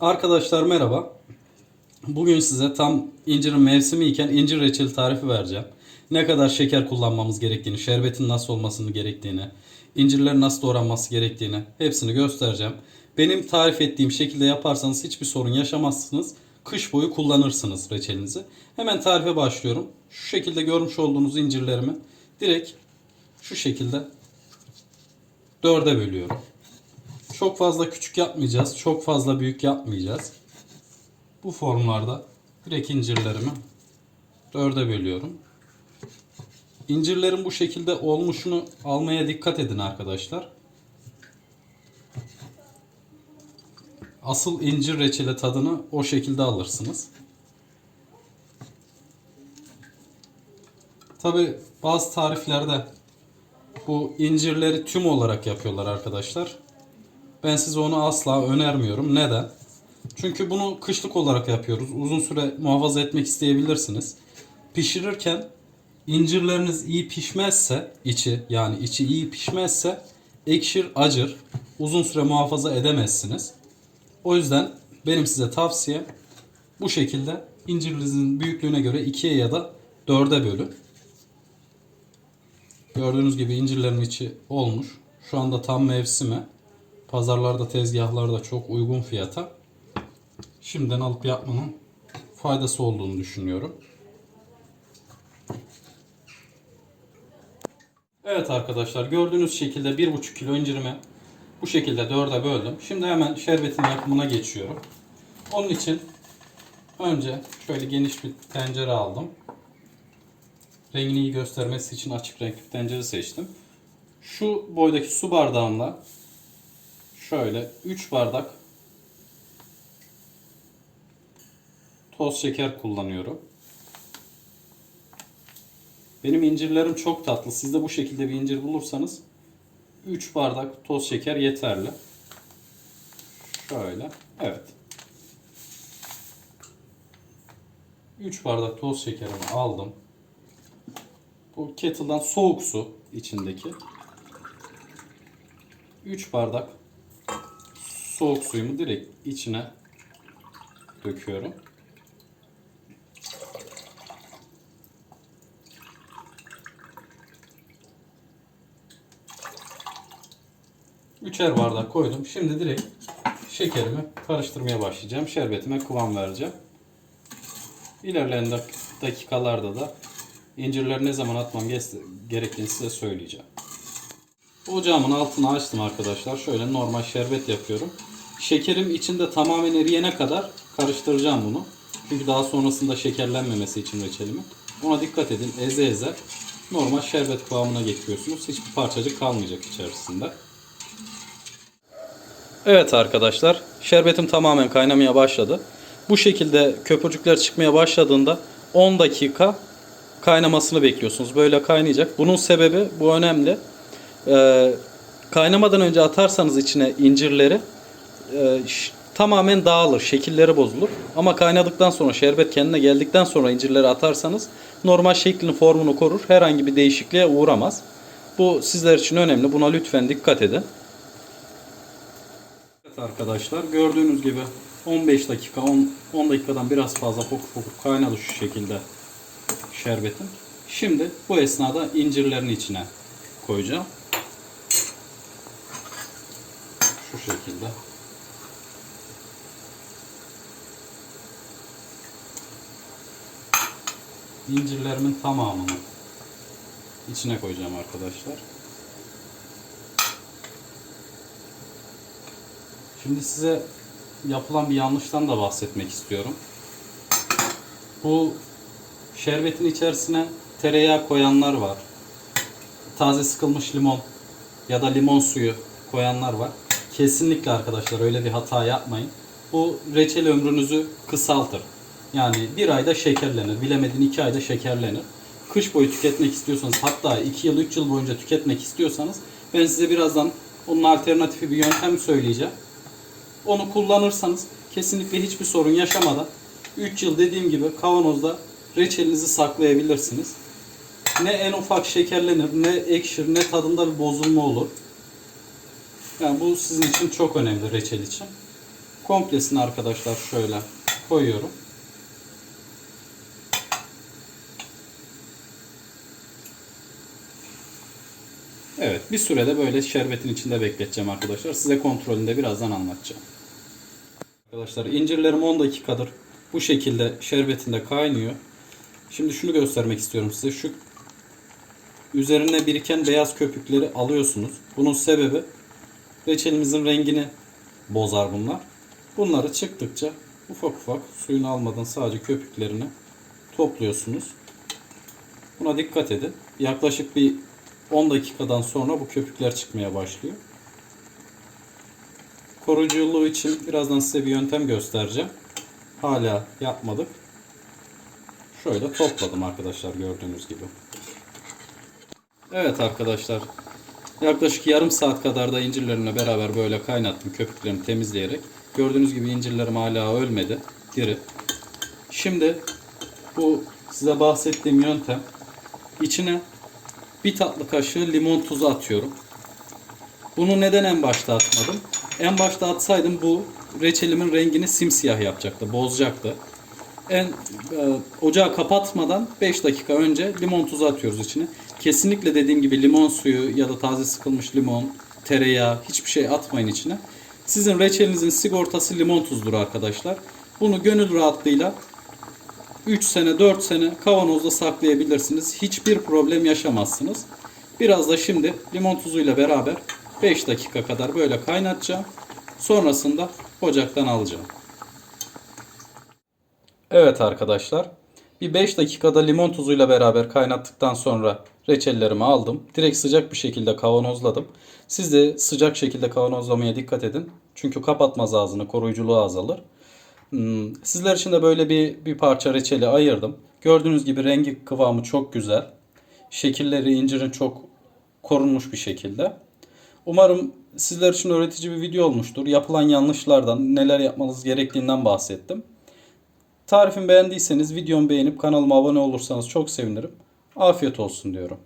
Arkadaşlar merhaba. Bugün size tam incirin mevsimi iken incir reçeli tarifi vereceğim. Ne kadar şeker kullanmamız gerektiğini, şerbetin nasıl olmasını gerektiğini, incirlerin nasıl doğranması gerektiğini hepsini göstereceğim. Benim tarif ettiğim şekilde yaparsanız hiçbir sorun yaşamazsınız. Kış boyu kullanırsınız reçelinizi. Hemen tarife başlıyorum. Şu şekilde görmüş olduğunuz incirlerimi direkt şu şekilde dörde bölüyorum. Çok fazla küçük yapmayacağız. Çok fazla büyük yapmayacağız. Bu formlarda direkt incirlerimi dörde bölüyorum. İncirlerin bu şekilde olmuşunu almaya dikkat edin arkadaşlar. Asıl incir reçeli tadını o şekilde alırsınız. Tabi bazı tariflerde bu incirleri tüm olarak yapıyorlar arkadaşlar. Ben size onu asla önermiyorum. Neden? Çünkü bunu kışlık olarak yapıyoruz. Uzun süre muhafaza etmek isteyebilirsiniz. Pişirirken incirleriniz iyi pişmezse içi yani içi iyi pişmezse ekşir acır. Uzun süre muhafaza edemezsiniz. O yüzden benim size tavsiyem bu şekilde incirlerinizin büyüklüğüne göre ikiye ya da dörde bölün. Gördüğünüz gibi incirlerin içi olmuş. Şu anda tam mevsimi. Pazarlarda, tezgahlarda çok uygun fiyata. Şimdiden alıp yapmanın faydası olduğunu düşünüyorum. Evet arkadaşlar gördüğünüz şekilde 1,5 kilo incirimi bu şekilde dörde böldüm. Şimdi hemen şerbetin yapımına geçiyorum. Onun için önce şöyle geniş bir tencere aldım. Rengini iyi göstermesi için açık renkli tencere seçtim. Şu boydaki su bardağımla şöyle 3 bardak toz şeker kullanıyorum. Benim incirlerim çok tatlı. Siz de bu şekilde bir incir bulursanız 3 bardak toz şeker yeterli. Şöyle. Evet. 3 bardak toz şekerimi aldım. Bu kettle'dan soğuk su içindeki. 3 bardak soğuk suyumu direkt içine döküyorum. Üçer bardak koydum. Şimdi direkt şekerimi karıştırmaya başlayacağım. Şerbetime kıvam vereceğim. İlerleyen dak- dakikalarda da incirleri ne zaman atmam ge- gerektiğini size söyleyeceğim. Ocağımın altını açtım arkadaşlar. Şöyle normal şerbet yapıyorum. Şekerim içinde tamamen eriyene kadar karıştıracağım bunu. Çünkü daha sonrasında şekerlenmemesi için reçelimi. Buna dikkat edin. Eze eze normal şerbet kıvamına getiriyorsunuz. Hiçbir parçacık kalmayacak içerisinde. Evet arkadaşlar. Şerbetim tamamen kaynamaya başladı. Bu şekilde köpürcükler çıkmaya başladığında 10 dakika kaynamasını bekliyorsunuz. Böyle kaynayacak. Bunun sebebi bu önemli. Ee, kaynamadan önce atarsanız içine incirleri e, tamamen dağılır, şekilleri bozulur. Ama kaynadıktan sonra şerbet kendine geldikten sonra incirleri atarsanız normal şeklini formunu korur. Herhangi bir değişikliğe uğramaz. Bu sizler için önemli. Buna lütfen dikkat edin. Evet arkadaşlar gördüğünüz gibi 15 dakika 10, 10 dakikadan biraz fazla fokur fokur kaynadı şu şekilde şerbetim. Şimdi bu esnada incirlerin içine koyacağım. Şu şekilde. İncirlerimin tamamını içine koyacağım arkadaşlar. Şimdi size yapılan bir yanlıştan da bahsetmek istiyorum. Bu şerbetin içerisine tereyağı koyanlar var. Taze sıkılmış limon ya da limon suyu koyanlar var. Kesinlikle arkadaşlar öyle bir hata yapmayın. Bu reçel ömrünüzü kısaltır. Yani bir ayda şekerlenir. Bilemedin iki ayda şekerlenir. Kış boyu tüketmek istiyorsanız hatta 2 yıl 3 yıl boyunca tüketmek istiyorsanız ben size birazdan onun alternatifi bir yöntem söyleyeceğim. Onu kullanırsanız kesinlikle hiçbir sorun yaşamadan 3 yıl dediğim gibi kavanozda reçelinizi saklayabilirsiniz. Ne en ufak şekerlenir, ne ekşir, ne tadında bir bozulma olur. Yani bu sizin için çok önemli reçel için. Komplesini arkadaşlar şöyle koyuyorum. Evet bir sürede böyle şerbetin içinde bekleteceğim arkadaşlar. Size kontrolünü de birazdan anlatacağım. Arkadaşlar incirlerim 10 dakikadır bu şekilde şerbetinde kaynıyor. Şimdi şunu göstermek istiyorum size. Şu üzerine biriken beyaz köpükleri alıyorsunuz. Bunun sebebi reçelimizin rengini bozar bunlar. Bunları çıktıkça ufak ufak suyunu almadan sadece köpüklerini topluyorsunuz. Buna dikkat edin. Yaklaşık bir 10 dakikadan sonra bu köpükler çıkmaya başlıyor. Koruyuculuğu için birazdan size bir yöntem göstereceğim. Hala yapmadık. Şöyle topladım arkadaşlar gördüğünüz gibi. Evet arkadaşlar. Yaklaşık yarım saat kadar da incirlerimle beraber böyle kaynattım köpüklerini temizleyerek. Gördüğünüz gibi incirlerim hala ölmedi. Diri. Şimdi bu size bahsettiğim yöntem içine bir tatlı kaşığı limon tuzu atıyorum. Bunu neden en başta atmadım? En başta atsaydım bu reçelimin rengini simsiyah yapacaktı, bozacaktı. En e, ocağı kapatmadan 5 dakika önce limon tuzu atıyoruz içine. Kesinlikle dediğim gibi limon suyu ya da taze sıkılmış limon, tereyağı hiçbir şey atmayın içine. Sizin reçelinizin sigortası limon tuzdur arkadaşlar. Bunu gönül rahatlığıyla 3 sene 4 sene kavanozda saklayabilirsiniz. Hiçbir problem yaşamazsınız. Biraz da şimdi limon tuzuyla beraber 5 dakika kadar böyle kaynatacağım. Sonrasında ocaktan alacağım. Evet arkadaşlar. Bir 5 dakikada limon tuzuyla beraber kaynattıktan sonra reçellerimi aldım. Direkt sıcak bir şekilde kavanozladım. Siz de sıcak şekilde kavanozlamaya dikkat edin. Çünkü kapatmaz ağzını, koruyuculuğu azalır. Hmm, Sizler için de böyle bir, bir parça reçeli ayırdım. Gördüğünüz gibi rengi kıvamı çok güzel. Şekilleri incirin çok korunmuş bir şekilde. Umarım sizler için öğretici bir video olmuştur. Yapılan yanlışlardan, neler yapmanız gerektiğinden bahsettim. Tarifimi beğendiyseniz videomu beğenip kanalıma abone olursanız çok sevinirim. Afiyet olsun diyorum.